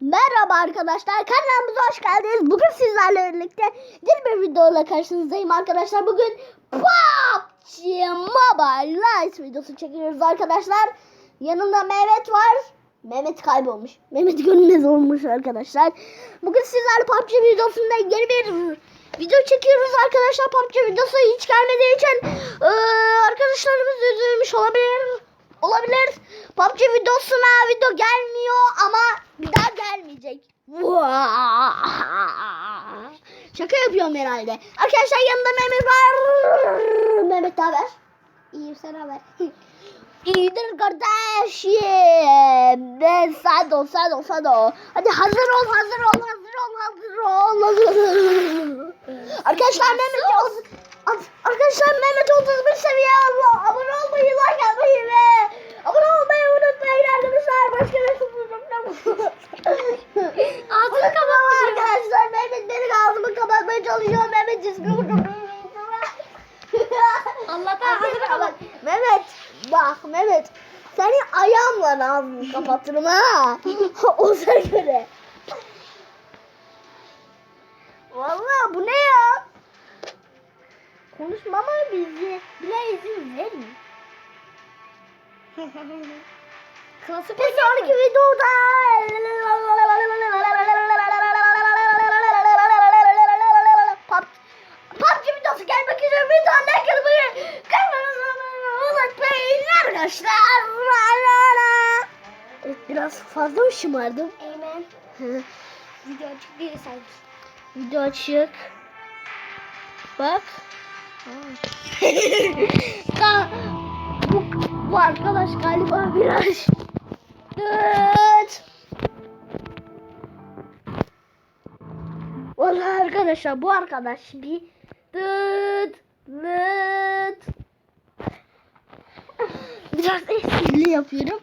Merhaba arkadaşlar kanalımıza hoş geldiniz. Bugün sizlerle birlikte yeni bir videoyla karşınızdayım arkadaşlar. Bugün PUBG Mobile Lite videosu çekiyoruz arkadaşlar. Yanımda Mehmet var. Mehmet kaybolmuş. Mehmet görünmez olmuş arkadaşlar. Bugün sizlerle PUBG videosunda yeni bir video çekiyoruz arkadaşlar. PUBG videosu hiç gelmediği için eee, arkadaşlarımız üzülmüş olabilir. Olabilir. PUBG videosuna video gelmiyor ama bir daha gelmeyecek. Şaka yapıyorum herhalde. Arkadaşlar yanında Mehmet var. Mehmet haber? İyiyim sen haber. İyidir kardeşim. Ben ol sen ol. Hadi hazır ol hazır ol hazır ol hazır ol. Arkadaşlar Mehmet. Arkadaşlar Mehmet 31 seviye Allah. Abone olmayı, like atmayı ve abone olmayı unutmayın arkadaşlar. Başka bir Ağzını kapatma arkadaşlar. Mehmet benim ağzımı kapatmaya çalışıyor. Mehmet cismi Allah'tan ağzını kapat. Mehmet bak Mehmet. Seni ayağımla ağzını kapatırım ha. o sana göre. Vallahi bu ne ya? Konuşmama bizi bile izin vermiyor. Klasik Bir sonraki videoda Pub- PUBG videosu gelmek üzere bir tane kırmızı unutmayın arkadaşlar. Biraz fazla mı şımardım? Eymen. Video açık değil sanki. Video açık. Bak. Ka- bu, arkadaş galiba biraz Dıt. Vallahi arkadaşlar bu arkadaş bir dıt dıt biraz esprili yapıyorum.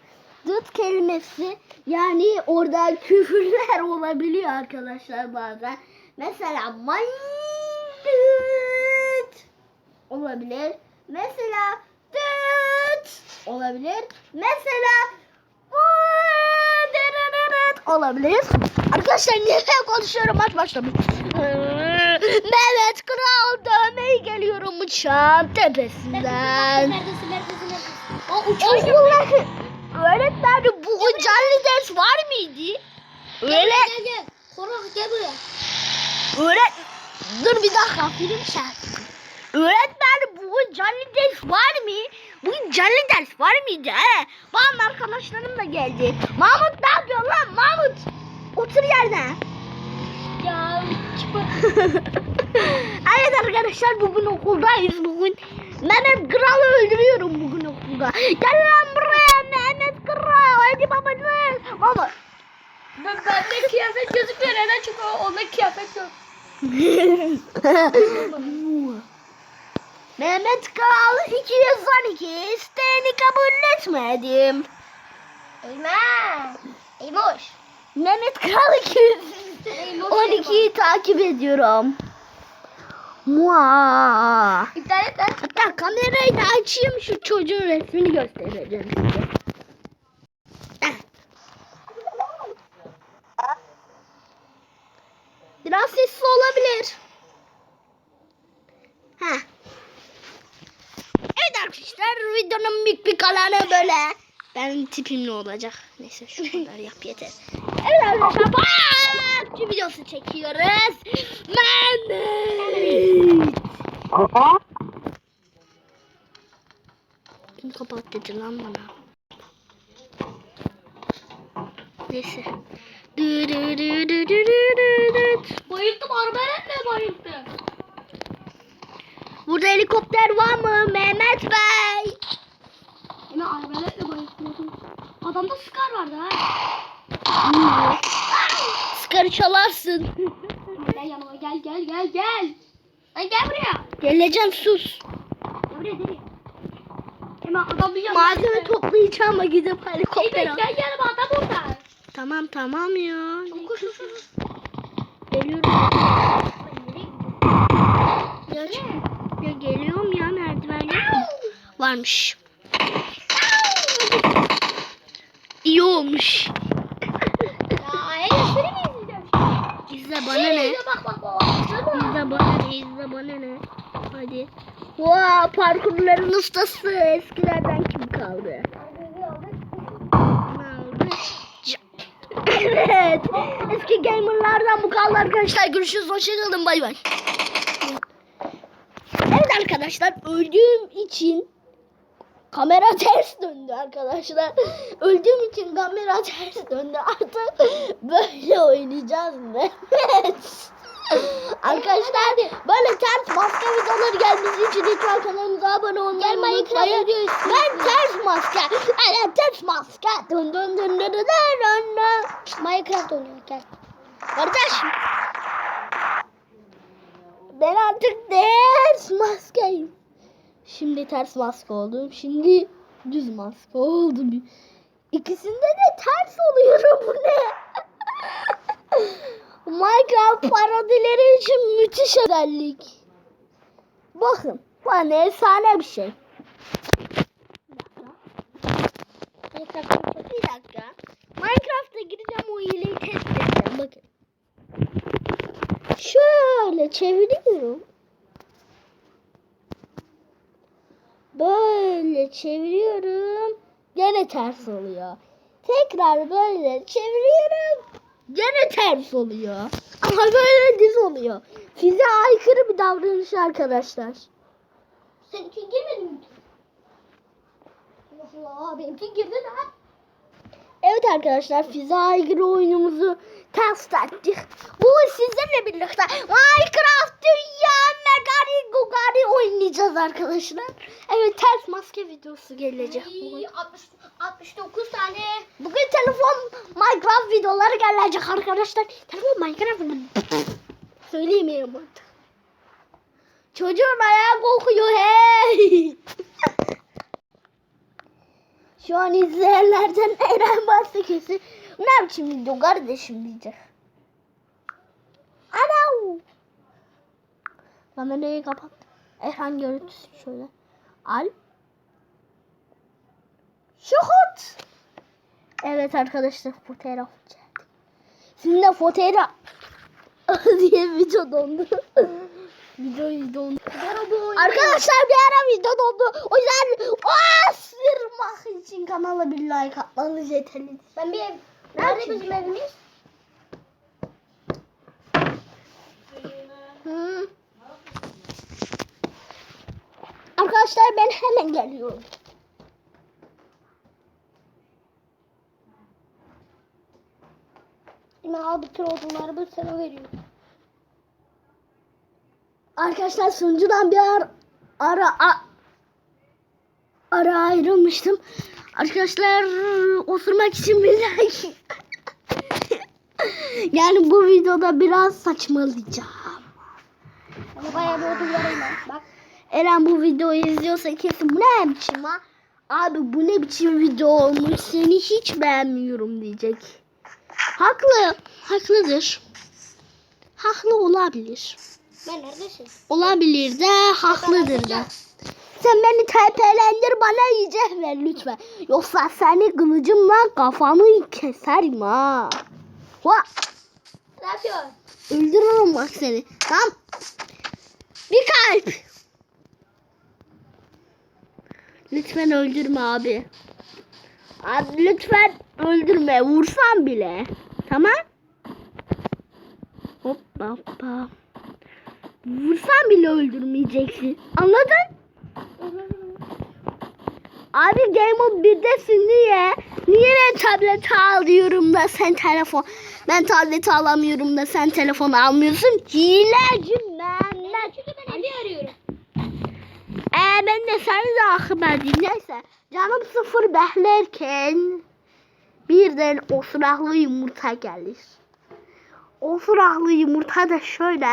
Dıt kelimesi yani orada küfürler olabiliyor arkadaşlar bazen. Mesela may dıt olabilir. Mesela olabilir. Mesela olabilir. Arkadaşlar niye konuşuyorum maç başlamış. Mehmet Kral dövmeye geliyorum uçağın tepesinden. Neredesin neredesin neredesin? O uçuyor. Okuldaki öğretmenim bugün canlı ders var mıydı? Öyle Gel gel. Korak gel buraya. öğret dur bir dakika film şarkısı. Öğretmenim bugün canlı ders var mı? Bugün canlı ders var mıydı? He? Benim arkadaşlarım da geldi. Mahmut ne yapıyorsun lan Mahmut? Otur yerine. Ya evet arkadaşlar bugün okuldayız bugün. Mehmet Kral'ı öldürüyorum bugün okulda. Gel lan buraya Mehmet Kral. Hadi babanız. Baba. Ben, bende kıyafet gözüküyor. Neden? Çünkü onda kıyafet yok. Mehmet Kral 212 isteğini kabul etmedim. Eymen. Eymoş. Mehmet Kral 212'yi takip ediyorum. Mua. İptal et lan. Hatta kamerayı da açayım şu çocuğun resmini göstereceğim size. Biraz sessiz olabilir. Heh. Evet videonun büyük bir kalanı böyle. Ben tipim ne olacak? Neyse şu kadar yap yeter. Evet arkadaşlar PUBG videosu çekiyoruz. Mehmet. Kim kapat dedi lan bana? Neyse. Bayıldım arbaletle bayıldım. Burada helikopter var mı Mehmet Bey? Eymen arbaletle bayıldım. Adamda skar vardı ha. Sıkarı çalarsın. Gel yanıma gel gel gel gel. Lan gel buraya. Geleceğim sus. Gel buraya nereye? Eymen adam bir yanıma. Malzeme toplayacağım ama gidip helikopter al. gel gel adam orada. Tamam tamam ya. Koş koş koş. Geliyorum. Ya, ya geliyorum ya merdiven yok mu? Varmış. İyi olmuş. Ya izle bana ne? İzle bak bak bak. Baksana. İzle bana ne? İzle bana ne? Hadi. Wow, parkurların ustası. Eskilerden kim kaldı? Evet. Eski gamerlardan bu kaldı arkadaşlar. Görüşürüz. Hoşçakalın. Bay bay. Evet arkadaşlar. Öldüğüm için kamera ters döndü arkadaşlar. Öldüğüm için kamera ters döndü. Artık böyle oynayacağız. Evet. Arkadaşlar böyle ters maske videoları gelmesi için lütfen kanalımıza abone olmayı unutmayın. Ben ters maske. Evet ters maske. Dön dön dön dön dön dön dön. Minecraft oynuyor gel. Kardeş. Ben artık ters maskeyim. Şimdi ters maske oldum. Şimdi düz maske oldum. İkisinde de ters oluyorum. Bu ne? Minecraft parodileri için müthiş özellik. Bakın. Bana efsane bir şey. Minecraft Bir dakika. Minecraft'a gireceğim o hileyi test edeceğim. Bakın. Şöyle çeviriyorum. Böyle çeviriyorum. Gene ters oluyor. Tekrar böyle çeviriyorum. Gene ters oluyor. Ama böyle düz oluyor. Size aykırı bir davranış arkadaşlar. Seninki girmedi mi? Allah benimki girdi de. Evet arkadaşlar Fize Aygırı oyunumuzu test ettik. Bu sizinle birlikte Minecraft oynayacağız arkadaşlar. Evet ters maske videosu gelecek. bugün. İyi, 60, 69 tane. Bugün telefon Minecraft videoları gelecek arkadaşlar. Telefon Minecraft Söyleyemiyorum artık. Çocuğun ayağı kokuyor hey. Şu an izleyenlerden Eren bahsediyorsun. Ne biçim video kardeşim diyecek. Ana. Kamerayı kapat. Eren görüntüsü şöyle. Al. Şuhut. Evet arkadaşlar fotoğraf çektim. Şimdi fotoğraf diye video dondu. Videoyu dondu. Arkadaşlar bir ara video dondu. O yüzden o sırmak için kanala bir like atmanız yeterli. Ben bir ev. Nerede bizim evimiz? Hı. Arkadaşlar ben hemen geliyorum. Hemen al bütün odunları bu sana veriyorum. Arkadaşlar sunucudan bir ara ara ara ayrılmıştım. Arkadaşlar osurmak için bir yani bu videoda biraz saçmalayacağım. Ama bayağı bir odunlarım var. Bak. Eren bu videoyu izliyorsa kesin bu ne biçim ha? Abi bu ne biçim video olmuş seni hiç beğenmiyorum diyecek. Haklı. Haklıdır. Haklı olabilir. Ben neredesin? Olabilir de haklıdır da. Sen beni TP'lendir bana iyice ver lütfen. Yoksa seni kılıcımla kafanı keserim ha. Va, Ne yapıyorsun? öldürürüm bak seni. Tamam. Bir kalp. Lütfen öldürme abi. Abi lütfen öldürme. Vursan bile. Tamam. Hoppa hoppa. Vursan bile öldürmeyeceksin. Anladın? Abi Game Mode 1'desin niye? Niye ben tableti alıyorum da sen telefon... Ben tableti alamıyorum da sen telefon almıyorsun? Hileci ben. Ben çünkü ben evi arıyorum. Ee, ben de seni de akım edeyim. Neyse. Canım sıfır behlerken birden osuraklı yumurta gelir. Osuraklı yumurta da şöyle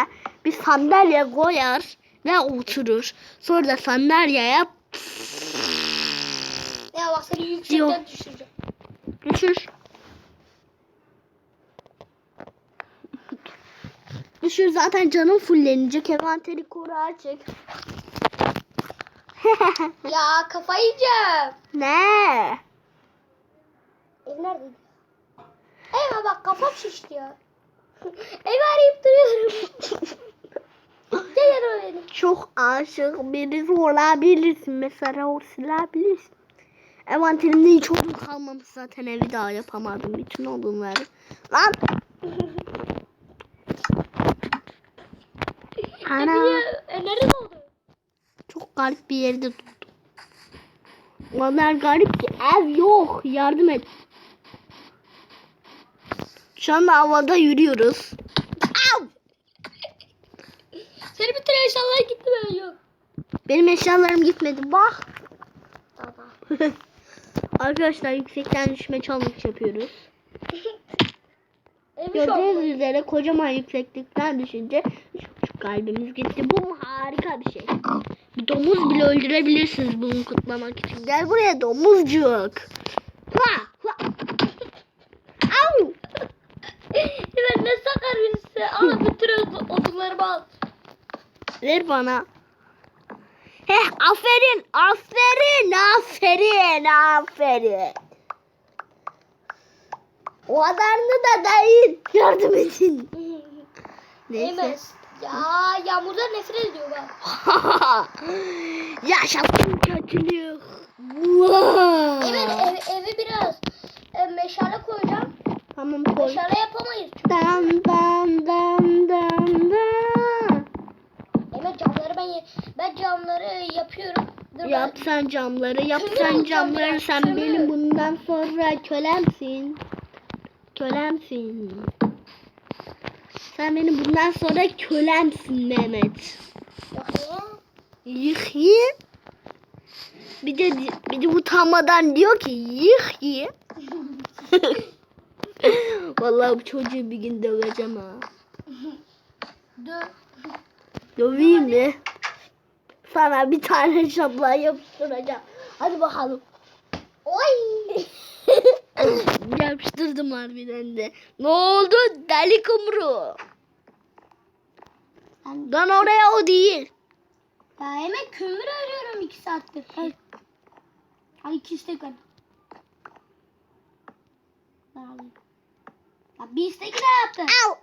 bir sandalye koyar ve oturur. Sonra da sandalyeye Ya bak seni yüksekten düşüreceğim. düşür. Düşür zaten canım fullenecek. Envanteri koru açık. Ya kafayı yiyeceğim. ne? Ev neredeydi? Eyvah bak kafam şişti ya. Evi arayıp duruyorum. Gel yanıma benim. Çok aşık birisi olabilirsin. Mesela o silabilirsin. Envanterimde hiç odun kalmamış zaten evi daha yapamadım. Bütün odunları. Lan! Ana. E, nerede garip bir yerde tuttum. O kadar garip ki ev yok. Yardım et. Şu anda havada yürüyoruz. Senin bütün eşyalar gitti ben yok. Benim eşyalarım gitmedi. Bak. Arkadaşlar yüksekten düşme challenge yapıyoruz. Gördüğünüz üzere kocaman yükseklikten düşünce küçük kalbimiz gitti. Bu harika bir şey. Domuz bile öldürebilirsiniz bunu kutlamak için. Gel buraya domuzcuk. Ha, ha. Au! Evet ne sakar birisi. Al bütün od- odunlarımı al. Ver bana. Heh aferin aferin aferin aferin. O kadarını da değil. Yardım edin. Neyse. Emez. Ya yağmurdan nefret ediyor bak. Yaşasın kötülük. Evet ev, evi biraz e, meşale koyacağım. Tamam koy. Meşale yapamayız çünkü. Dan dan dan dan dan. Evet camları ben ben camları yapıyorum. Dur ben- Yap sen camları, yap Kömür sen camları. Sen kömür. benim bundan sonra kölemsin. Kölemsin. Sen benim bundan sonra kölemsin Mehmet. Yıkayım. Bir de bir de utanmadan diyor ki yıkayım. Vallahi bu çocuğu bir gün döveceğim ha. Dur. Döveyim mi? Sana bir tane şapla yapıştıracağım. Hadi bakalım. Oy. Yapıştırdım harbiden de. Ne oldu? Deli kumru. Ben oraya o değil. Ya hemen kömür arıyorum iki saattir. Hadi. Hadi iki istek hadi. Ben alayım. Ya bir istek daha yaptım. Au.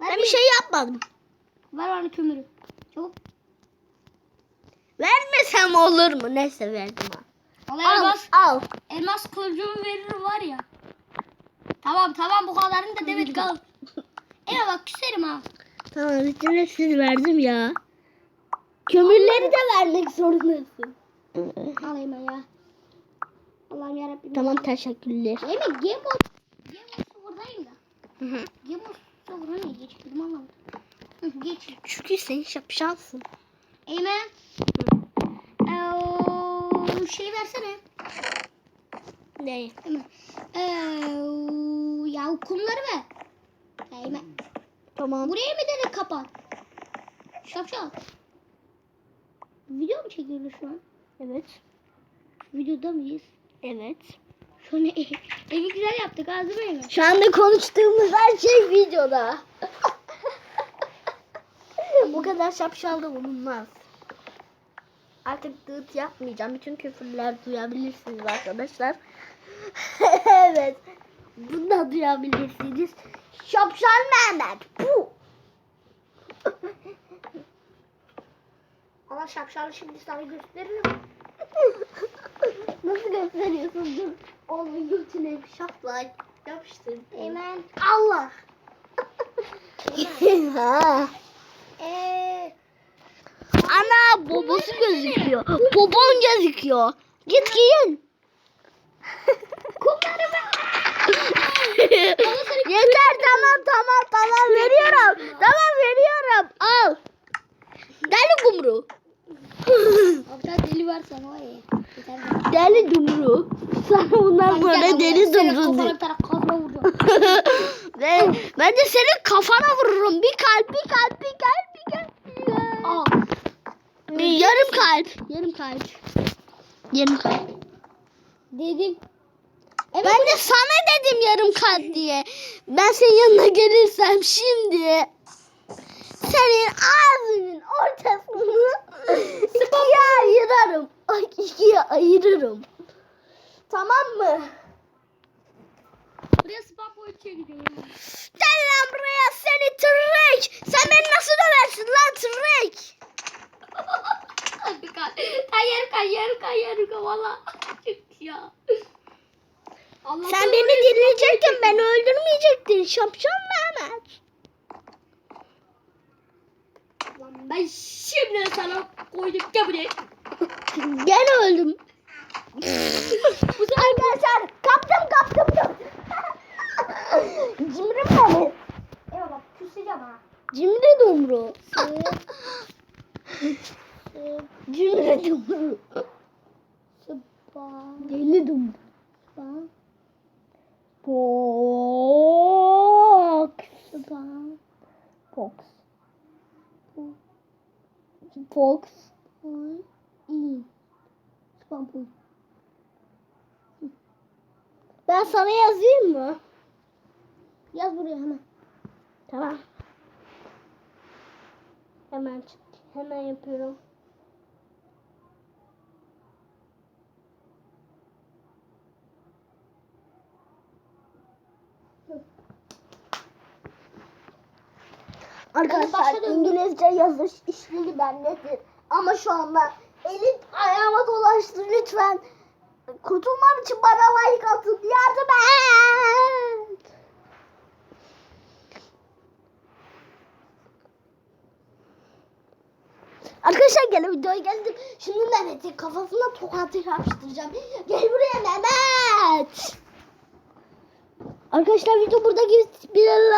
Ver Ben bir- şey yapmadım. Ver bana kömürü. Çabuk. Vermesem olur mu? Neyse verdim ha. Al Al, elmas. al. Elmas kılıcımı veririm var ya. Tamam tamam bu kadarını da Demet kal. Ene bak küserim ha. Tamam bütün hepsini verdim ya. Kömürleri de vermek zorundasın. Alayım ya. Allah'ım yarabbim. Tamam teşekkürler. Yemin Game Boy. Game sıfırdayım da. Hı hı. Game Boy sıfıra niye geçirdim anlamadım. Geç. Çünkü sen şapşalsın. Eymen. Eee, şey versene. Ne? Eymen. Eee, ya kumları ver. Eymen. Tamam. Buraya mı dedik kapat? Şapşal. Video mu çekiyoruz şu an? Evet. Videoda mıyız? Evet. Şu an ev, evi güzel yaptık mi Eymen? Şu anda konuştuğumuz her şey videoda. Bu kadar şapşal da bulunmaz. Artık dıt yapmayacağım. Bütün küfürler duyabilirsiniz arkadaşlar. evet. Bunu da duyabilirsiniz. Şapşal Mehmet. Bu. Allah şapşalı şimdi sana gösteririm. Nasıl gösteriyorsun? Dur. Oğlum götüne bir şapla yapıştır. Eymen. Allah. ha. Eee. Ana bobosu gözüküyor. Bobon gözüküyor. Git giyin. Kumları ver. Yeter tamam tamam tamam veriyorum. Tamam veriyorum. Al. Deli kumru. Hatta deli var sana var ya. Deli dumru. Sana bundan sonra deli dumru diyor. Ve ben de senin kafana vururum. Bir kalp, bir kalp, bir kalp, bir kalp. Kalp. Aa. Bir yarım kalp. Yarım kalp. Yarım kalp. Dedim. Evet, ben de sana dedim yarım kat diye. Ben senin yanına gelirsem şimdi senin ağzının ortasını ikiye ayırırım. Ay, ikiye ayırırım. Tamam mı? Buraya spam boyutuna gidiyorum. Gel lan buraya seni tırrek. Sen beni nasıl döversin lan tırrek? Hayır hayır hayır hayır valla. ya şampiyon Mehmet. Lan ben şimdi sana koydum gel buraya. Gene öldüm. Arkadaşlar kaptım kaptım. Cimri Mehmet. Eyvah bak küseceğim ha. Cimri Dumru. Cimri Dumru. Deli Dumru. ko Arkadaşlar. İngilizce yazış işleri bendedir. Ama şu anda elim ayağıma dolaştı lütfen. Kurtulmam için bana like atın. Yardım et. Arkadaşlar gene videoya geldim. Şimdi Mehmet'in kafasına tokatı yapıştıracağım. Gel buraya Mehmet. Arkadaşlar video burada gibi bir